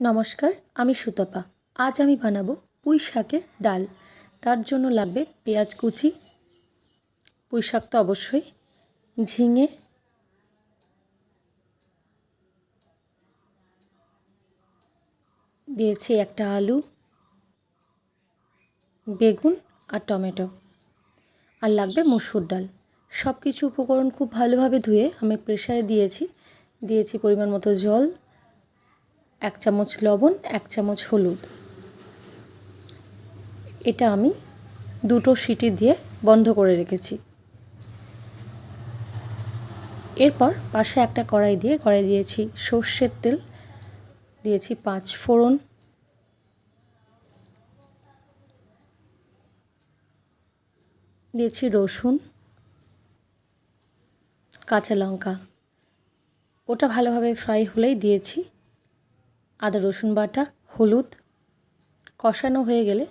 নমস্কার, আমি সুতপা। আজ আমি বানাবো পুঁই শাকের ডাল। তার জন্য লাগবে পেঁয়াজ কুচি। পুঁই শাক তো অবশ্যই। ঝিঙে। দিয়েছি একটা আলু। বেগুন আর টমেটো। আর লাগবে মসুর ডাল। সব কিছু উপকরণ খুব ভালোভাবে ধুয়ে আমি প্রেশারে দিয়েছি। দিয়েছি পরিমাণ মতো জল। এক চামচ লবণ, এক চামচ হলুদ। এটা আমি দুটো সিটি দিয়ে বন্ধ করে রেখেছি। এরপর পাশে একটা কড়াই দিয়ে, কড়াই দিয়েছি সর্ষের তেল, দিয়েছি পাঁচ ফোড়ন। দিয়েছি রসুন, কাঁচা লঙ্কা। ওটা ভালোভাবে ফ্রাই হলেই দিয়েছি। আদা, রসুন বাটা, হলুদ কষানো হয়ে গেলে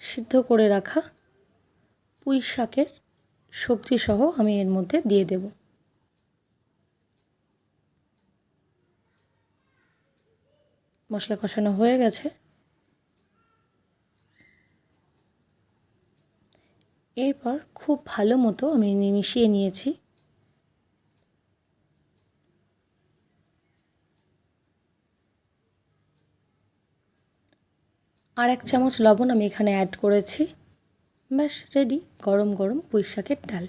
সিদ্ধ করে রাখা পুঁই শাকের সবজি সহ আমি এর মধ্যে দিয়ে দেব। মশলা কষানো হয়ে গেছে। এরপর খুব ভালো মতো আমি মিশিয়ে নিয়েছি। আর এক চামচ লবণ আমি এখানে অ্যাড করেছি। ব্যাস রেডি গরম গরম পুঁই শাকের ডাল।